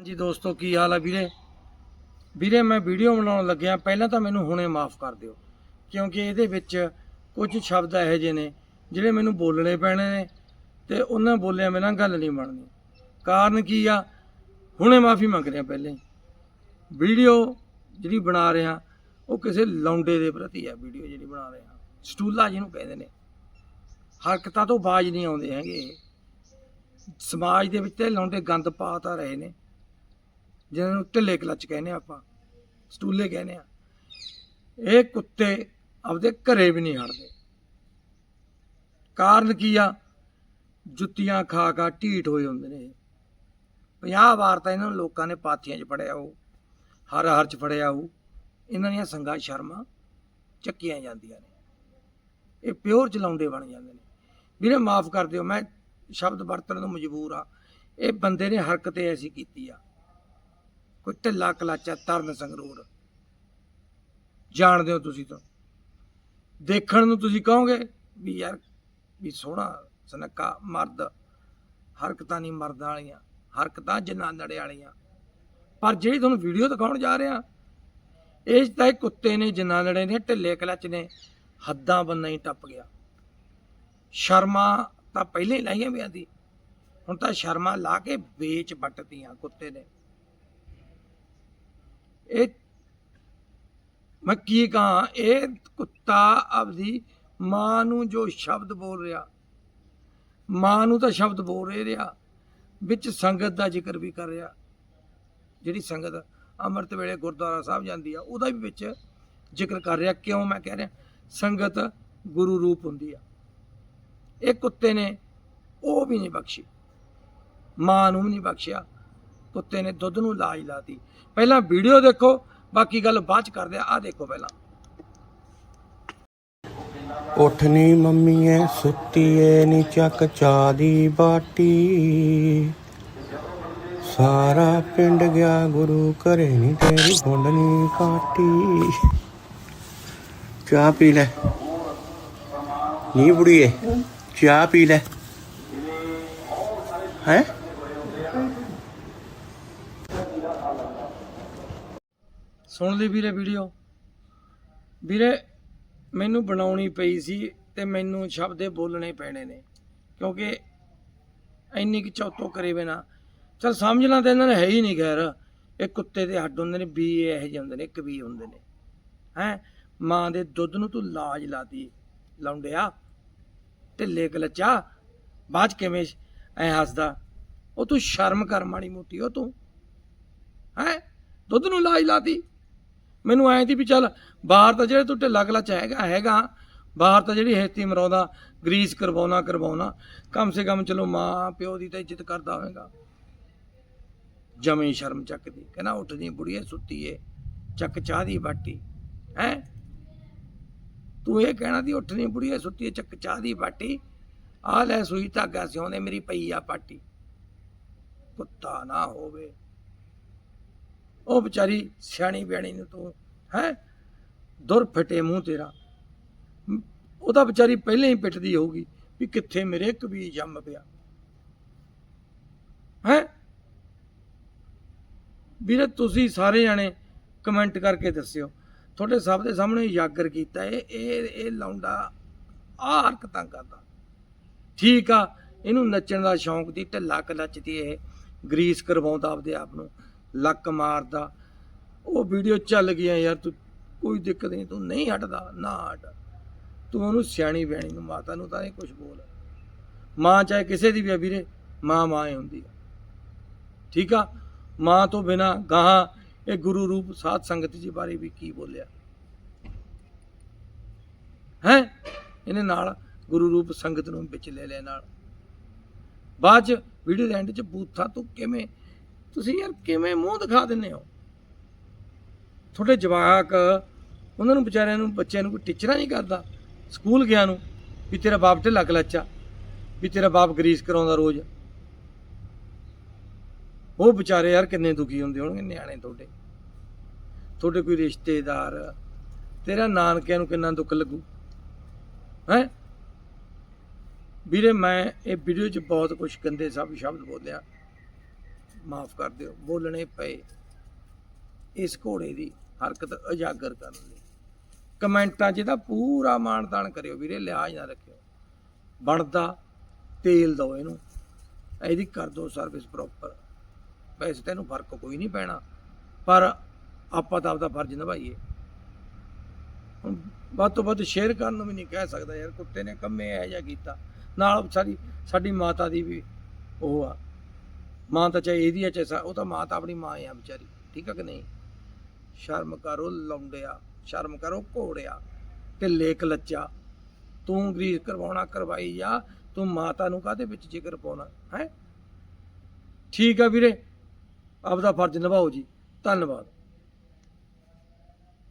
ਹਾਂਜੀ ਦੋਸਤੋ, ਕੀ ਹਾਲ ਆ ਵੀਰੇ? ਵੀਰੇ, ਮੈਂ ਵੀਡੀਓ ਬਣਾਉਣ ਲੱਗਿਆ, ਪਹਿਲਾਂ ਤਾਂ ਮੈਨੂੰ ਹੁਣੇ ਮਾਫ ਕਰ ਦਿਓ, ਕਿਉਂਕਿ ਇਹਦੇ ਵਿੱਚ ਕੁਝ ਸ਼ਬਦ ਇਹੋ ਜਿਹੇ ਨੇ, ਜਿਹੜੇ ਮੈਨੂੰ ਬੋਲਣੇ ਪੈਣੇ ਨੇ, ਤੇ ਉਹਨਾਂ ਬੋਲਿਆ ਮੇਰੇ ਨਾਲ ਗੱਲ ਨਹੀਂ ਬਣਨੀ। ਕਾਰਨ ਕੀ ਆ? ਹੁਣੇ ਮਾਫੀ ਮੰਗ ਰਿਹਾ ਪਹਿਲੇ ਵੀਡੀਓ ਜਿਹੜੀ ਬਣਾ ਰਿਹਾ, ਉਹ ਕਿਸੇ ਲੌਂਡੇ ਦੇ ਪ੍ਰਤੀ ਆ, ਵੀਡੀਓ ਜਿਹੜੀ ਬਣਾ ਰਿਹਾ। ਸਟੂਲਾ ਜਿਹਨੂੰ ਕਹਿੰਦੇ ਨੇ। ਹਰਕਤਾਂ ਤੋਂ ਬਾਜ ਨਹੀਂ ਆਉਂਦੇ ਹੈਗੇ ਸਮਾਜ ਦੇ ਵਿੱਚ ਤੇ ਲੌਂਡੇ ਗੰਦ ਪਾ ਤਾਂ ਰਹੇ ਨੇ। ਜਿਹਨਾਂ ਨੂੰ ਢਿੱਲੇ ਕਲਚ ਕਹਿੰਦੇ ਆ ਆਪਾਂ, ਸਟੂਲੇ ਕਹਿੰਦੇ ਆ, ਇਹ ਕੁੱਤੇ ਆਪਦੇ ਘਰੇ ਵੀ ਨਹੀਂ ਹੜਦੇ ਕਾਰਨ ਕੀ ਆ? ਜੁੱਤੀਆਂ ਖਾ ਖਾ ਢੀਠ ਹੋਏ ਹੁੰਦੇ ਨੇ 50 ਵਾਰ ਤਾਂ ਇਹਨਾਂ ਨੂੰ ਲੋਕਾਂ ਨੇ ਪਾਥੀਆਂ 'ਚ ਫੜਿਆ ਉਹ, ਹਰ ਹਰ 'ਚ ਫੜਿਆ ਉਹ, ਇਹਨਾਂ ਦੀਆਂ ਸੰਗਾ ਸ਼ਰਮਾਂ ਚੱਕੀਆਂ ਜਾਂਦੀਆਂ ਨੇ। ਇਹ ਪਿਓਰ ਚਲਾਉਂਦੇ ਬਣ ਜਾਂਦੇ ਨੇ। ਵੀਰੇ ਮਾਫ ਕਰ ਦਿਓ, ਮੈਂ ਸ਼ਬਦ ਵਰਤਣ ਨੂੰ ਮਜਬੂਰ ਆ। ਇਹ ਬੰਦੇ ਨੇ ਹਰਕਤ ਐਸੀ ਕੀਤੀ ਆ ਕੋਈ ਢਿੱਲਾ ਕਲਾਚਾ ਤਰਨ ਸੰਗਰੂਰ। ਜਾਣਦੇ ਹੋ ਤੁਸੀਂ ਤਾਂ। ਦੇਖਣ ਨੂੰ ਤੁਸੀਂ ਕਹੋਗੇ ਵੀ ਯਾਰ, ਵੀ ਸੋਹਣਾ ਸਨੱਕਾ ਮਰਦ, ਹਰਕਤਾਂ ਨਹੀਂ ਮਰਦਾਂ ਵਾਲੀਆਂ, ਹਰਕਤਾਂ ਜਨਾਨੜੇ ਵਾਲੀਆਂ। ਪਰ ਜਿਹੜੀ ਤੁਹਾਨੂੰ ਵੀਡੀਓ ਦਿਖਾਉਣ ਜਾ ਰਿਹਾ ਇਹ ਤਾਂ ਇਹ ਕੁੱਤੇ ਨੇ, ਜਨਾਨੜੇ ਨੇ, ਢਿੱਲੇ ਕਲਚ ਨੇ, ਹੱਦਾਂ ਬੰਨਾ ਹੀ ਟੱਪ ਗਿਆ। ਸ਼ਰਮਾ ਤਾਂ ਪਹਿਲੇ ਹੀ ਲਾਈਆਂ ਵੀ ਆਂਦੀ ਹੁਣ ਤਾਂ ਸ਼ਰਮਾ ਲਾ ਕੇ ਵੇਚ ਵੱਟਦੀਆਂ ਕੁੱਤੇ ਨੇ। ਇਹ ਮੈਂ ਕੀ ਕਹਾਂ, ਇਹ ਕੁੱਤਾ ਆਪਦੀ ਮਾਂ ਨੂੰ ਜੋ ਸ਼ਬਦ ਬੋਲ ਰਿਹਾ, ਮਾਂ ਨੂੰ ਤਾਂ ਸ਼ਬਦ ਬੋਲ ਰਹੇ ਰਿਹਾ, ਵਿੱਚ ਸੰਗਤ ਦਾ ਜ਼ਿਕਰ ਵੀ ਕਰ ਰਿਹਾ। ਜਿਹੜੀ ਸੰਗਤ ਅੰਮ੍ਰਿਤ ਵੇਲੇ ਗੁਰਦੁਆਰਾ ਸਾਹਿਬ ਜਾਂਦੀ ਆ, ਉਹਦਾ ਵੀ ਵਿੱਚ ਜ਼ਿਕਰ ਕਰ ਰਿਹਾ। ਕਿਉਂ ਮੈਂ ਕਹਿ ਰਿਹਾ? ਸੰਗਤ ਗੁਰੂ ਰੂਪ ਹੁੰਦੀ ਆ। ਇਹ ਕੁੱਤੇ ਨੇ ਉਹ ਵੀ ਨਹੀਂ ਬਖਸ਼ੀ, ਮਾਂ ਨੂੰ ਵੀ ਨਹੀਂ ਬਖਸ਼ਿਆ। ਕੁੱਤੇ ਨੇ ਦੁੱਧ ਨੂੰ ਲਾਜ ਲਾਤੀ। ਪਹਿਲਾਂ ਵੀਡੀਓ ਦੇਖੋ, ਬਾਕੀ ਗੱਲ ਬਾਅਦ ਚ ਕਰਦੇ ਆ ਆਹ ਦੇਖੋ ਪਹਿਲਾਂ। ਉੱਠ ਮੰਮੀਏ, ਸੁੱਤੀਏ ਨੀ ਚੱਕ ਚਾਹ ਦੀ ਬਾਟੀ। ਸਾਰਾ ਪਿੰਡ ਗਿਆ, ਗੁਰੂ ਘਰੇ ਨੀ ਤੇਰੀ ਗੁੰਡਨੀ ਕਾਟੀ ਚਾਹ ਪੀ ਲੈ। ਨੀ ਬੁੜੀਏ, ਚਾਹ ਪੀ ਲੈ। ਹੈ? ਸੁਣ ਲਈ ਵੀਰੇ ਵੀਡੀਓ ਵੀਰੇ, ਮੈਨੂੰ ਬਣਾਉਣੀ ਪਈ ਸੀ ਤੇ ਮੈਨੂੰ ਸ਼ਬਦੇ ਬੋਲਣੇ ਪੈਣੇ ਨੇ। ਕਿਉਂਕਿ ਇੰਨੀ ਕਿ ਚੌਤੋ ਕਰੇ ਬਿਨਾ। ਚਲ ਸਮਝਣਾ ਤਾਂ ਇਹਨਾਂ ਨੇ ਹੈ ਹੀ ਨਹੀਂ ਖੈਰ। ਇਹ ਕੁੱਤੇ ਦੇ ਹੱਡ ਹੁੰਦੇ ਨੇ ਵੀ ਇਹੋ ਜਿਹੇ ਹੁੰਦੇ ਨੇ, ਇੱਕ ਹੁੰਦੇ ਨੇ। ਹੈ? ਮਾਂ ਦੇ ਦੁੱਧ ਨੂੰ ਤੂੰ ਲਾਜ ਲਾਤੀ ਲਾਉਂਡਿਆ ਢਿੱਲੇ ਕਲਚਾ, ਬਾਅਦ 'ਚ ਕਿਵੇਂ ਐ ਹੱਸਦਾ? ਉਹ ਤੂੰ ਸ਼ਰਮ ਕਰ ਮਾੜੀ ਮੋਟੀ, ਉਹ ਤੂੰ। ਹੈ? ਦੁੱਧ ਨੂੰ ਲਾਜ ਲਾਤੀ ਮੈਨੂੰ ਐਂ ਦੀ ਵੀ ਚੱਲ ਬਾਹਰ ਤਾਂ ਜਿਹੜੇ ਤੂੰ ਢਿੱਲਾ ਕਲਚ ਹੈਗਾ ਹੈਗਾ, ਬਾਹਰ ਤਾਂ ਜਿਹੜੀ ਹੈਤੀ ਮਰਾਉਂਦਾ, ਗਰੀਸ ਕਰਵਾਉਣਾ ਕਰਵਾਉਣਾ, ਕਮ ਸੇ ਕਮ ਚਲੋ ਮਾਂ ਪਿਓ ਦੀ ਤਾਂ ਇੱਜ਼ਤ ਕਰਦਾ ਹੋਵੇਗਾ। ਜਮੀ ਸ਼ਰਮ ਚੱਕਦੀ, ਕਹਿੰਦਾ ਉੱਠਦੀ ਬੁੜੀਏ ਸੁੱਤੀ ਏ ਚੱਕ ਚਾਹ ਦੀ ਬਾਟੀ, ਹੈ? ਤੂੰ ਇਹ ਕਹਿਣਾ ਦੀ ਉੱਠਣੀ ਬੁੜੀਏ ਸੁੱਤੀ ਏ ਚੱਕ ਚਾਹ ਦੀ ਬਾਟੀ ਆ ਲੈ ਸੂਈ ਧਾਗਾ ਸਿਉਂਦੇ, ਮੇਰੀ ਪਈ ਆ ਪਾਟੀ। ਕੁੱਤਾ ਨਾ ਹੋਵੇ। ਉਹ ਵਿਚਾਰੀ ਸਿਆਣੀ ਬਿਆਣੀ ਨੂੰ ਤੂੰ, ਹੈ? ਦੁਰ ਫਟੇ ਮੂੰਹ ਤੇਰਾ। ਮ- ਉਹਦਾ ਵਿਚਾਰੀ ਪਹਿਲਾਂ ਹੀ ਪਿੱਟਦੀ ਹੋਊਗੀ ਵੀ ਕਿੱਥੇ ਮੇਰੇ ਕਬੀ ਜੰਮ ਪਿਆ। ਹੈ? ਵੀਰੇ, ਤੁਸੀਂ ਸਾਰੇ ਜਾਣੇ ਕਮੈਂਟ ਕਰਕੇ ਦੱਸਿਓ। ਤੁਹਾਡੇ ਸਭ ਦੇ ਸਾਹਮਣੇ ਉਜਾਗਰ ਕੀਤਾ ਇਹ ਇਹ ਇਹ ਲੌਂਡਾ ਆ ਹਰਕਤਾਂ ਕਰਦਾ। ਠੀਕ ਆ, ਇਹਨੂੰ ਨੱਚਣ ਦਾ ਸ਼ੌਂਕ ਦੀ ਢਿੱਲਾ ਕਲਚ ਦੀ ਇਹ ਗਰੀਸ ਕਰਵਾਉਂਦਾ ਆਪਦੇ ਆਪ ਨੂੰ। ਲੱਕ ਮਾਰਦਾ। ਉਹ ਵੀਡੀਓ ਚੱਲ ਗਿਆ, ਯਾਰ ਤੂੰ ਕੋਈ ਦਿੱਕਤ ਨਹੀਂ, ਤੂੰ ਨਹੀਂ ਹਟਦਾ, ਨਾ ਹਟ। ਤੂੰ ਉਹਨੂੰ ਸਿਆਣੀ ਬਿਆਣੀ ਨੂੰ ਮਾਤਾ ਨੂੰ ਤਾਂ ਇਹ ਕੁਝ ਬੋਲ। ਮਾਂ ਚਾਹੇ ਕਿਸੇ ਦੀ ਵੀ ਆ ਵੀਰੇ, ਮਾਂ ਮਾਂ ਹੀ ਹੁੰਦੀ ਆ। ਠੀਕ ਆ? ਮਾਂ ਤੋਂ ਬਿਨਾ ਗਾਹਾਂ ਇਹ ਗੁਰੂ ਰੂਪ ਸਾਧ ਸੰਗਤ ਜੀ ਬਾਰੇ ਵੀ ਕੀ ਬੋਲਿਆ? ਹੈ? ਇਹਨੇ ਨਾਲ ਗੁਰੂ ਰੂਪ ਸੰਗਤ ਨੂੰ ਵਿੱਚ ਲੈ ਲਿਆ ਨਾਲ। ਬਾਅਦ ਚ ਵੀਡੀਓ ਦੇ ਐਂਡ ਚ ਬੂਥਾ ਤੂੰ ਕਿਵੇਂ ਤੁਸੀਂ ਯਾਰ ਕਿਵੇਂ ਮੂੰਹ ਦਿਖਾ ਦਿੰਦੇ ਹੋ? ਤੁਹਾਡੇ ਜਵਾਕ ਉਹਨਾਂ ਨੂੰ ਵਿਚਾਰਿਆਂ ਨੂੰ, ਬੱਚਿਆਂ ਨੂੰ ਕੋਈ ਟੀਚਰਾਂ ਨਹੀਂ ਕਰਦਾ। ਸਕੂਲ ਗਿਆ ਨੂੰ ਵੀ ਤੇਰਾ ਬਾਪ ਢਿੱਲਾ ਕਲੱਚਾ ਵੀ ਤੇਰਾ ਬਾਪ ਗਰੀਸ ਕਰਾਉਂਦਾ ਰੋਜ਼। ਉਹ ਵਿਚਾਰੇ ਯਾਰ ਕਿੰਨੇ ਦੁਖੀ ਹੁੰਦੇ ਹੋਣਗੇ ਨਿਆਣੇ ਤੁਹਾਡੇ। ਤੁਹਾਡੇ ਕੋਈ ਰਿਸ਼ਤੇਦਾਰ, ਤੇਰਾ ਨਾਨਕਿਆਂ ਨੂੰ ਕਿੰਨਾ ਦੁੱਖ ਲੱਗੂ? ਹੈ? ਵੀਰੇ, ਮੈਂ ਇਹ ਵੀਡੀਓ 'ਚ ਬਹੁਤ ਕੁਝ ਗੰਦੇ ਸਭ ਸ਼ਬਦ ਬੋਲਿਆ। ਮਾਫ ਕਰ ਦਿਓ, ਬੋਲਣੇ ਪਏ। ਇਸ ਘੋੜੇ ਦੀ ਹਰਕਤ ਉਜਾਗਰ ਕਰਨ ਲਈ। ਕਮੈਂਟਾਂ 'ਚ ਤਾਂ ਪੂਰਾ ਮਾਣਤਾਣ ਕਰਿਓ ਵੀਰੇ ਲਿਹਾਜ਼ ਨਾ ਰੱਖਿਓ। ਬਣਦਾ ਤੇਲ ਦਿਓ ਇਹਨੂੰ। ਇਹਦੀ ਕਰ ਦਿਓ ਸਰਵਿਸ ਪ੍ਰੋਪਰ ਵੈਸੇ ਤੈਨੂੰ ਫ਼ਰਕ ਕੋਈ ਨਹੀਂ ਪੈਣਾ, ਪਰ ਆਪਾਂ ਤਾਂ ਆਪਦਾ ਫਰਜ਼ ਨਿਭਾਈਏ। ਹੁਣ ਵੱਧ ਤੋਂ ਵੱਧ ਸ਼ੇਅਰ ਕਰਨ ਨੂੰ ਵੀ ਨਹੀਂ ਕਹਿ ਸਕਦਾ ਯਾਰ, ਕੁੱਤੇ ਨੇ ਕੰਮੇ ਇਹ ਜਿਹਾ ਕੀਤਾ। ਨਾਲ ਸਾਡੀ ਸਾਡੀ ਮਾਤਾ ਦੀ ਵੀ ਉਹ ਆ। ਮਾਂ ਤਾਂ ਚਾਹੇ ਇਹਦੀ ਹੈ ਚਾਹੇ ਉਹ ਤਾਂ ਮਾਂ ਤਾਂ ਆਪਣੀ ਮਾਂ ਆ ਵਿਚਾਰੀ, ਠੀਕ ਆ ਕਿ ਨਹੀਂ? ਸ਼ਰਮ ਕਰੋ ਲੌਂਡਿਆ, ਸ਼ਰਮ ਕਰੋ ਘੋੜਿਆ ਤੇ ਲੇਖ ਲੱਚਾ ਤੂੰ ਗਰੀਸ ਕਰਵਾਉਣਾ, ਕਰਵਾਈ ਜਾ, ਤੂੰ ਮਾਤਾ ਨੂੰ ਕਾਹਦੇ ਵਿੱਚ ਜ਼ਿਕਰ ਪਾਉਣਾ, ਹੈ? ਠੀਕ ਆ ਵੀਰੇ, ਆਪਦਾ ਫਰਜ਼ ਨਿਭਾਓ ਜੀ, ਧੰਨਵਾਦ।